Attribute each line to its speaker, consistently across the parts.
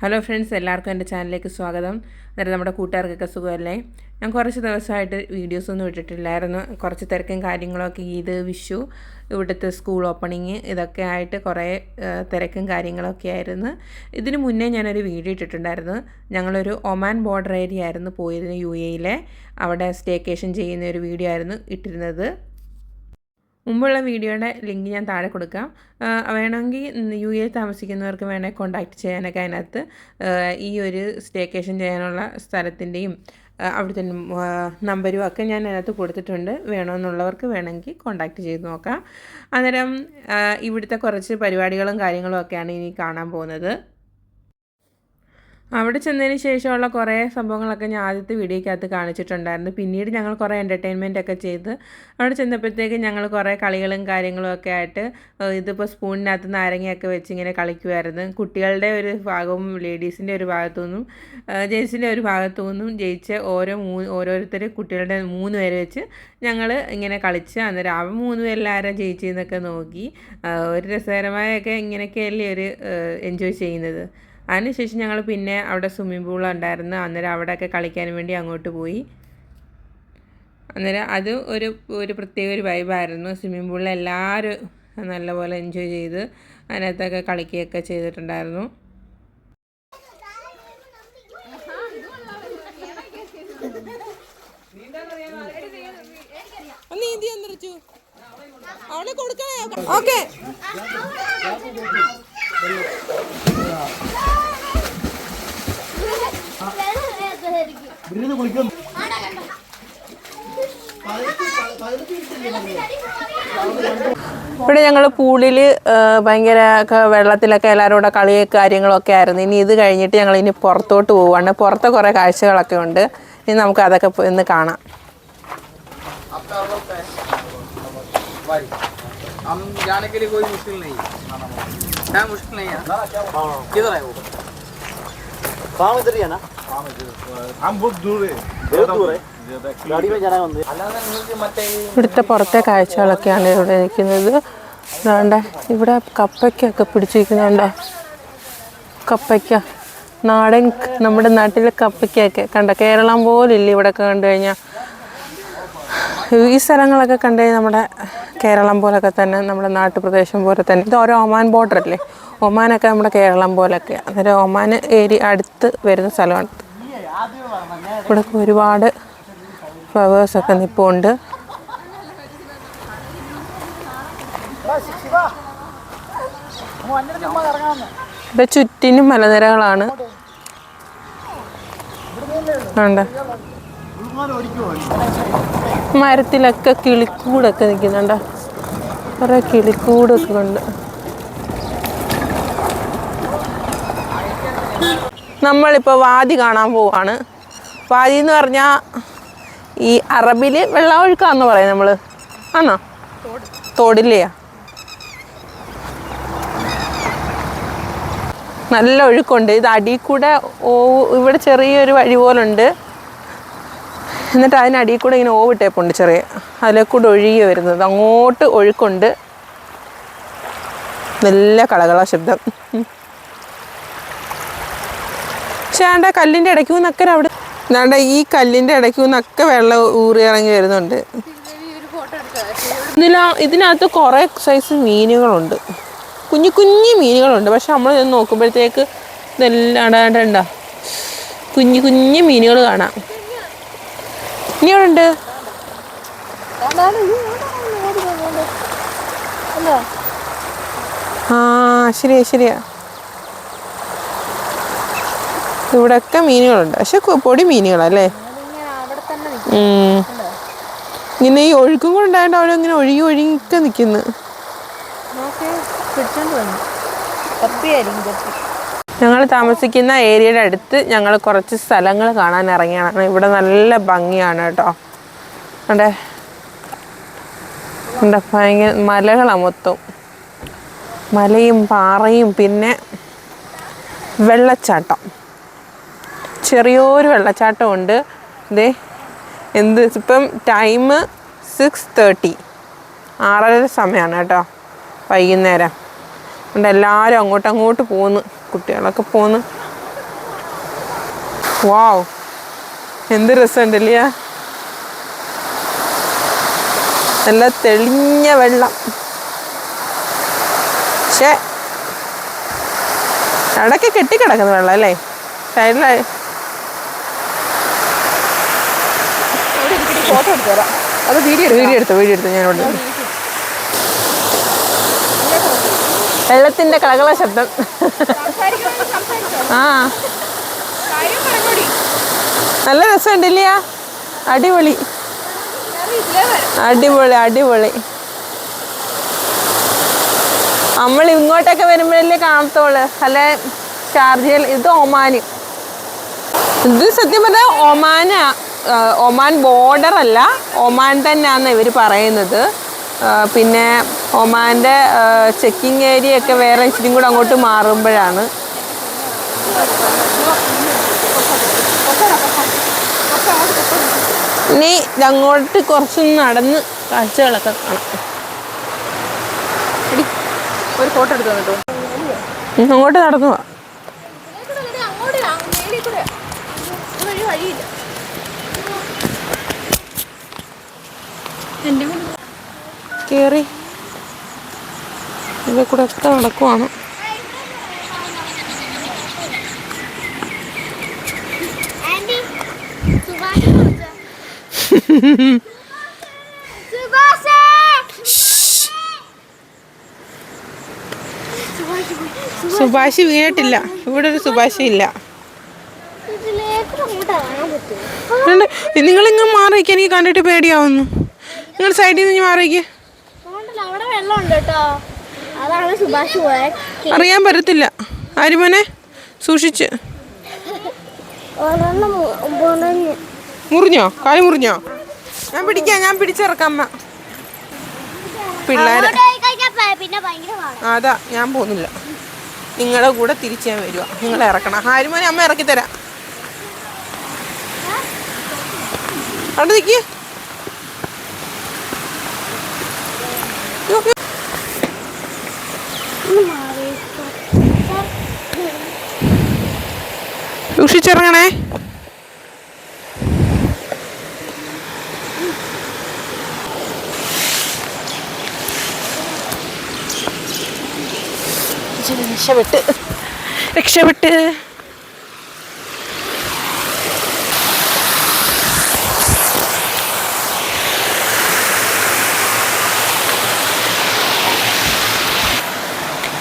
Speaker 1: Hello friends എല്ലാവർക്കും എന്റെ ചാനലിലേക്ക് സ്വാഗതം. നേരെ നമ്മുടെ കൂട്ടുകാർക്കൊക്കെ സുഖമല്ലേ? ഞാൻ കുറച്ച് ദിവസമായിട്ട് വീഡിയോസ് ഒന്നും ഇട്ടിട്ടില്ലായിരുന്നു. കുറച്ച് തിരക്കും കാര്യങ്ങളൊക്കെ ഈദ് വിഷു ഇവിടുത്തെ സ്കൂൾ ഓപ്പണിങ് ഇതൊക്കെ ആയിട്ട് കുറേ തിരക്കും കാര്യങ്ങളൊക്കെ ആയിരുന്നു. ഇതിന് മുന്നേ ഞാനൊരു വീഡിയോ ഇട്ടിട്ടുണ്ടായിരുന്നു. ഞങ്ങളൊരു ഒമാൻ ബോർഡർ ഏരിയ ആയിരുന്നു പോയിരുന്നു യു എയിലെ. അവിടെ സ്റ്റേക്കേഷൻ ചെയ്യുന്ന ഒരു വീഡിയോ ആയിരുന്നു ഇട്ടിരുന്നത്. മുമ്പുള്ള വീഡിയോയുടെ ലിങ്ക് ഞാൻ താഴെ കൊടുക്കാം. വേണമെങ്കിൽ യു എ താമസിക്കുന്നവർക്ക് വേണമെങ്കിൽ കോൺടാക്റ്റ് ചെയ്യാനൊക്കെ അതിനകത്ത് ഈ ഒരു സ്റ്റേക്കേഷൻ ചെയ്യാനുള്ള സ്ഥലത്തിന്റെയും അവിടുത്തെ നമ്പരും ഒക്കെ ഞാൻ അതിനകത്ത് കൊടുത്തിട്ടുണ്ട്. വേണമെന്നുള്ളവർക്ക് വേണമെങ്കിൽ കോൺടാക്റ്റ് ചെയ്ത് നോക്കാം. അന്നേരം ഇവിടുത്തെ കുറച്ച് പരിപാടികളും കാര്യങ്ങളും ഒക്കെയാണ് ഇനി കാണാൻ പോകുന്നത്. അവിടെ ചെന്നതിന് ശേഷമുള്ള കുറേ സംഭവങ്ങളൊക്കെ ഞാൻ ആദ്യത്തെ വീഡിയോയ്ക്കകത്ത് കാണിച്ചിട്ടുണ്ടായിരുന്നു. പിന്നീട് ഞങ്ങൾ കുറേ എന്റർടൈൻമെന്റ് ഒക്കെ ചെയ്ത് അവിടെ ചെന്നപ്പോഴത്തേക്ക് ഞങ്ങൾ കുറേ കളികളും കാര്യങ്ങളും ഒക്കെ ആയിട്ട് ഇതിപ്പോൾ സ്പൂണിനകത്ത് നാരങ്ങയൊക്കെ വെച്ച് ഇങ്ങനെ കളിക്കുമായിരുന്നു കുട്ടികളുടെ ഒരു ഭാഗവും ലേഡീസിന്റെ ഒരു ഭാഗത്തു നിന്നും ജെൻസിന്റെ ഒരു ഭാഗത്തു നിന്നും ജയിച്ച് ഓരോ മൂ ഓരോരുത്തർ കുട്ടികളുടെ മൂന്ന് പേര് വെച്ച് ഞങ്ങൾ ഇങ്ങനെ കളിച്ച് അന്നേരം അവൻ മൂന്ന് പേരിൽ ജയിച്ചെന്നൊക്കെ നോക്കി ഒരു രസകരമായൊക്കെ ഇങ്ങനെയൊക്കെയല്ലേ ഒരു എൻജോയ് ചെയ്യുന്നത്. അതിനുശേഷം ഞങ്ങൾ പിന്നെ അവിടെ സ്വിമ്മിംഗ് പൂൾ ഉണ്ടായിരുന്നു. അന്നേരം അവിടെയൊക്കെ കളിക്കാൻ വേണ്ടി അങ്ങോട്ട് പോയി. അന്നേരം അത് ഒരു ഒരു പ്രത്യേക ഒരു വൈബായിരുന്നു സ്വിമ്മിംഗ് പൂളിൽ എല്ലാവരും നല്ലപോലെ എൻജോയ് ചെയ്ത് അതിനകത്തൊക്കെ കളിക്കുകയൊക്കെ ചെയ്തിട്ടുണ്ടായിരുന്നു. നീന്തി അവളെ കൊടുക്കണേ. ഓക്കെ
Speaker 2: ഇവിടുന്ന് കുളിക്കും
Speaker 1: ഇവിടെ ഞങ്ങൾ പൂളിൽ ഭയങ്കര ക- വെള്ളത്തിലൊക്കെ എല്ലാവരും കൂടെ കളി കാര്യങ്ങളൊക്കെ ആയിരുന്നു ഇനി ഇത് കഴിഞ്ഞിട്ട് ഞങ്ങൾ ഇനി പുറത്തോട്ട് പോവാണ് പുറത്തെ കുറേ കാഴ്ചകളൊക്കെ ഉണ്ട് ഇനി നമുക്ക് അതൊക്കെ പോ- ഇന്ന് കാണാം
Speaker 3: भाई हम जाने के लिए कोई मुश्किल नहीं है
Speaker 1: ഇവിടുത്തെ പുറത്തെ കാഴ്ചകളൊക്കെയാണ് ഇവിടെ നിൽക്കുന്നത് വേണ്ട ഇവിടെ കപ്പയ്ക്കൊക്കെ പിടിച്ചിരിക്കുന്നുണ്ടോ. കപ്പയ്ക്ക നാടൻ നമ്മുടെ നാട്ടിലെ കപ്പയ്ക്കൊക്കെ കണ്ട കേരളം പോലില്ല ഇവിടെ കണ്ടു കഴിഞ്ഞാൽ ഈ സ്ഥലങ്ങളൊക്കെ കണ്ടു കഴിഞ്ഞാൽ നമ്മുടെ കേരളം പോലൊക്കെ തന്നെ നമ്മുടെ നാട്ടുപ്രദേശം പോലെ തന്നെ. ഇത് ഓരോ ഒമാൻ ബോർഡർ അല്ലേ? ഒമാനൊക്കെ നമ്മുടെ കേരളം പോലൊക്കെ. അന്നേരം ഒമാൻ ഏരിയ അടുത്ത് വരുന്ന സ്ഥലമാണ്. ഇവിടെ ഒരുപാട് ഫ്ലവേഴ്സൊക്കെ നിൽപ്പുണ്ട് ഇവിടെ ചുറ്റിനും മലനിരകളാണ്. മരത്തിലൊക്കെ കിളിക്കൂടൊക്കെ നിൽക്കുന്നുണ്ട് കുറേ കിളിക്കൂടൊക്കെ ഉണ്ട്. നമ്മളിപ്പോൾ വാതി കാണാൻ പോവാണ്. വാതി എന്ന് പറഞ്ഞാൽ ഈ അറബിൽ വെള്ളമൊഴുക്കാന്ന് പറയും നമ്മൾ ആണോ? തോടില്ലയാ നല്ല ഒഴുക്കുണ്ട്. ഇത് അടി കൂടെ ഓ ഇവിടെ ചെറിയൊരു വഴി പോലുണ്ട്. എന്നിട്ട് അതിനടി കൂടെ ഇങ്ങനെ ഓവിട്ടേപ്പുണ്ട് ചെറിയ. അതിലെ കൂടെ ഒഴുകി വരുന്നത്. അങ്ങോട്ട് ഒഴുക്കുണ്ട്. നല്ല കളകള ശബ്ദം. പക്ഷേ ആണ്ട കല്ലിന്റെ ഇടയ്ക്ക് നിന്നൊക്കെ അവിടെ ആണ്ട ഈ കല്ലിന്റെ ഇടയ്ക്ക് നിന്നൊക്കെ വെള്ളം ഊറി ഇറങ്ങി വരുന്നുണ്ട്. ഇതിനകത്ത് കുറേ സൈസ് മീനുകളുണ്ട്. കുഞ്ഞു കുഞ്ഞു മീനുകളുണ്ട്. പക്ഷെ നമ്മൾ ഇത് നോക്കുമ്പോഴത്തേക്ക് ഇതെല്ലാം കുഞ്ഞു കുഞ്ഞു മീനുകൾ കാണാം. ഇനി എവിടെ ഉണ്ട് ആ ശരിയാ ശരിയാ. ഇവിടെയൊക്കെ മീനുകളുണ്ട്. പക്ഷെ പൊടി മീനുകളല്ലേ. ഇങ്ങനെ ഈ ഒഴുക്കും കൂടെ ഉണ്ടായിട്ട് അവിടെ ഇങ്ങനെ ഒഴുകി ഒഴുകിയൊക്കെ നിൽക്കുന്നു ഞങ്ങൾ താമസിക്കുന്ന ഏരിയയുടെ അടുത്ത് ഞങ്ങൾ കുറച്ച് സ്ഥലങ്ങൾ കാണാൻ ഇറങ്ങിയാണ് ഇവിടെ നല്ല ഭംഗിയാണ് കേട്ടോ. അവിടെ അവിടെ ഭയങ്കര മലകളാണ് മൊത്തം. മലയും പാറയും പിന്നെ വെള്ളച്ചാട്ടം. ചെറിയൊരു വെള്ളച്ചാട്ടമുണ്ട്. ഇതേ എന്ത് ഇപ്പം ടൈം സിക്സ് തേർട്ടി ആറര സമയമാണ് കേട്ടോ വൈകുന്നേരം. അതുകൊണ്ട് എല്ലാവരും അങ്ങോട്ട് അങ്ങോട്ട് പോന്ന് കുട്ടികളൊക്കെ പോന്ന്. വാവ് എന്ത് രസമുണ്ടല്ലേ നല്ല തെളിഞ്ഞ വെള്ളം. പക്ഷേ അവിടെയൊക്കെ കെട്ടിക്കിടക്കുന്ന വെള്ളം അല്ലേ? സൈഡിലായി
Speaker 4: ഫോട്ടോ എടുത്തു തരാം അത് വീഡിയോ
Speaker 1: വീഡിയോ എടുത്തു വീഡിയോ എടുത്തു ഇവിടെ വെള്ളത്തിന്റെ കളകള ശബ്ദം. ആ. നല്ല രസമുണ്ട് രസമുണ്ടല്ലേ അടിപൊളി. അടിപൊളി അടിപൊളി. നമ്മൾ ഇങ്ങോട്ടൊക്കെ വരുമ്പോഴല്ലേ കാണത്തോൾ അല്ലെ ചാർജ് ഇത് ഒമാന്. ഇത് സത്യം പറഞ്ഞാൽ ഒമാന. ഒമാൻ ബോർഡർ അല്ല ഒമാൻ തന്നെയാണെന്ന് ഇവർ പറയുന്നത്. പിന്നെ ഒമാന്റെ ചെക്കിംഗ് ഏരിയ ഒക്കെ വേറെ ഇച്ചിരി കൂടെ അങ്ങോട്ട് മാറുമ്പോഴാണ്. ഇനി അങ്ങോട്ട് കുറച്ച് നടന്ന് കാഴ്ചകളൊക്കെ കാണാം.
Speaker 4: ഒരു ഫോട്ടോ എടുത്തു തന്നിട്ടോ
Speaker 1: ഉം, അങ്ങോട്ട് നടന്നു പോവാം
Speaker 4: അങ്ങോട്ട് മേളിൽ കൂടെ വഴി വഴിയില്ല
Speaker 1: കയറി ഇതിൽ കൂടെ ഒക്കെ നടക്കുവാണ്.
Speaker 5: സുഭാഷി
Speaker 1: വീണിട്ടില്ല. ഇവിടെ ഒരു സുഭാഷി ഇല്ല. നിങ്ങളിങ്ങ് മാറിയിരിക്കുക എനിക്ക് കണ്ടിട്ട് പേടിയാവുന്നു. നിങ്ങൾ സൈഡിൽ നിന്ന്
Speaker 5: മാറിയേക്ക്. അവിടെ വെള്ളമുണ്ട് കേട്ടോ. അതാണ് സുഭാഷ്
Speaker 1: അറിയാൻ പറ്റത്തില്ല. ആരുമോനെ സൂക്ഷിച്ച്. മുറിഞ്ഞോ? കാലി മുറിഞ്ഞോ? ഞാൻ പിടിക്കാം ഞാൻ പിടിച്ചിറക്കാം അമ്മ. പിള്ളേരെ.
Speaker 5: പാടാ.
Speaker 1: അതാ ഞാൻ പോകുന്നില്ല. നിങ്ങളുടെ കൂടെ തിരിച്ച് ഞാൻ വരുക നിങ്ങൾ ഇറക്കണം. ഹാരിമോനെ അമ്മ ഇറക്കി തരാം അവിടെ നിൽക്കി സൂക്ഷിച്ചിറങ്ങണേ രക്ഷപ്പെട്ട്. രക്ഷപ്പെട്ട്.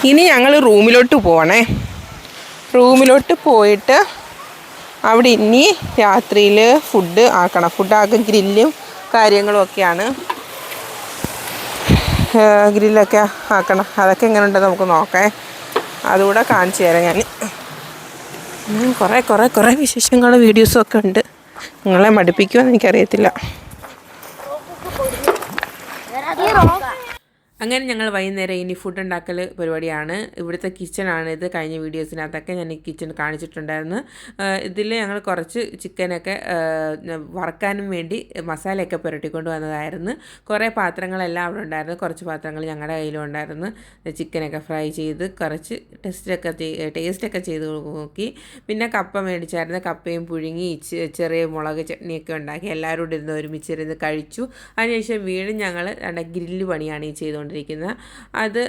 Speaker 1: ഇനി ഞങ്ങൾ റൂമിലോട്ട് പോകണേ റൂമിലോട്ട് പോയിട്ട് അവിടെ ഇനി രാത്രിയിൽ ഫുഡ് ആക്കണം. ഫുഡ് ആക്കുക ഗ്രില്ലും കാര്യങ്ങളും ഒക്കെയാണ്. ഗ്രില്ലൊക്കെ ആക്കണം. അതൊക്കെ എങ്ങനെ ഉണ്ടെന്ന് നമുക്ക് നോക്കാം. അതുകൂടെ കാണിച്ചു തരാം ഞാൻ കുറേ കുറേ കുറേ വിശേഷങ്ങളും വീഡിയോസും ഒക്കെ ഉണ്ട്. നിങ്ങളെ മടുപ്പിക്കുമെന്ന് എനിക്കറിയത്തില്ല. അങ്ങനെ ഞങ്ങൾ വൈകുന്നേരം ഇനി ഫുഡ് ഉണ്ടാക്കൽ പരിപാടിയാണ്. ഇവിടുത്തെ കിച്ചണാണ് ഇത്. കഴിഞ്ഞ വീഡിയോസിനകത്തൊക്കെ ഞാൻ ഈ കിച്ചൺ കാണിച്ചിട്ടുണ്ടായിരുന്നു. ഇതിൽ ഞങ്ങൾ കുറച്ച് ചിക്കനൊക്കെ വറക്കാനും വേണ്ടി മസാലയൊക്കെ പുരട്ടിക്കൊണ്ട് വന്നതായിരുന്നു. കുറേ പാത്രങ്ങളെല്ലാം അവിടെ ഉണ്ടായിരുന്നു. കുറച്ച് പാത്രങ്ങൾ ഞങ്ങളുടെ കയ്യിലും ഉണ്ടായിരുന്നു. ചിക്കനൊക്കെ ഫ്രൈ ചെയ്ത് കുറച്ച് ടെസ്റ്റൊക്കെ ടേസ്റ്റൊക്കെ ചെയ്ത് നോക്കി. പിന്നെ കപ്പ മേടിച്ചായിരുന്നു. കപ്പയും പുഴുങ്ങി ചെറിയ മുളക് ചട്നിയൊക്കെ ഉണ്ടാക്കി. എല്ലാവരും ഇരുന്ന് ഒരുമിച്ചിരുന്ന് കഴിച്ചു. അതിനുശേഷം വീണ്ടും ഞങ്ങൾ ഗ്രില്ല് പണിയാണ് ഈ ചെയ്തുകൊണ്ടിരിക്കുന്നത് അത്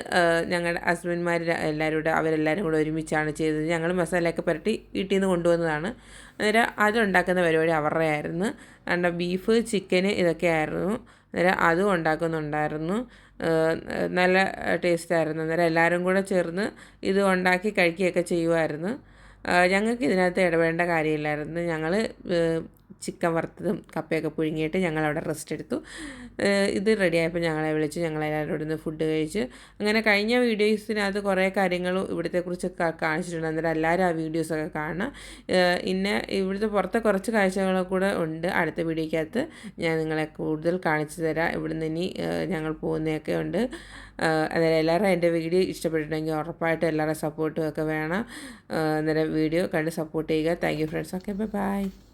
Speaker 1: ഞങ്ങളുടെ ഹസ്ബൻഡ്മാർ എല്ലാവരും കൂടെ അവരെല്ലാവരും കൂടെ ഒരുമിച്ചാണ് ചെയ്തത്. ഞങ്ങൾ മസാലയൊക്കെ പുരട്ടി വീട്ടിൽ നിന്ന് കൊണ്ടുവന്നതാണ്. അന്നേരം അതുണ്ടാക്കുന്ന പരിപാടി അവരുടെ ആയിരുന്നു. കണ്ട ബീഫ് ചിക്കന് ഇതൊക്കെ ആയിരുന്നു. അന്നേരം അതും ഉണ്ടാക്കുന്നുണ്ടായിരുന്നു. നല്ല ടേസ്റ്റായിരുന്നു അന്നേരം എല്ലാവരും കൂടെ ചേർന്ന് ഇത് ഉണ്ടാക്കി കഴിക്കുകയൊക്കെ ചെയ്യുമായിരുന്നു ഞങ്ങൾക്ക് ഇതിനകത്ത് ഇടപെടേണ്ട കാര്യമില്ലായിരുന്നു. ഞങ്ങൾ ചിക്കൻ വറുത്തതും കപ്പയൊക്കെ പുഴുങ്ങിയിട്ട് ഞങ്ങൾ അവിടെ റെസ്റ്റ് എടുത്തു ഇത് റെഡിയായപ്പോൾ ഞങ്ങളെ വിളിച്ച്. ഞങ്ങളെല്ലാവരും ഇവിടെ ഫുഡ് കഴിച്ച്. അങ്ങനെ കഴിഞ്ഞ വീഡിയോസിനകത്ത് കുറേ കാര്യങ്ങൾ ഇവിടുത്തെക്കുറിച്ചൊക്കെ കാണിച്ചിട്ടുണ്ട്. അന്നേരം എല്ലാവരും ആ വീഡിയോസൊക്കെ കാണണം. പിന്നെ ഇവിടുത്തെ പുറത്തെ കുറച്ച് കാഴ്ചകൾ കൂടെ ഉണ്ട്. അടുത്ത വീഡിയോയ്ക്കകത്ത് ഞാൻ നിങ്ങളെ കൂടുതൽ കാണിച്ചു തരാം. ഇവിടുന്ന് ഇനി ഞങ്ങൾ പോകുന്നതൊക്കെ ഉണ്ട്. അന്നേരം എല്ലാവരും എന്റെ വീഡിയോ ഇഷ്ടപ്പെട്ടിട്ടുണ്ടെങ്കിൽ ഉറപ്പായിട്ടും എല്ലാവരുടെ സപ്പോർട്ടും ഒക്കെ വേണം. അന്നേരം വീഡിയോ കണ്ട് സപ്പോർട്ട് ചെയ്യുക. Thank you friends okay bye bye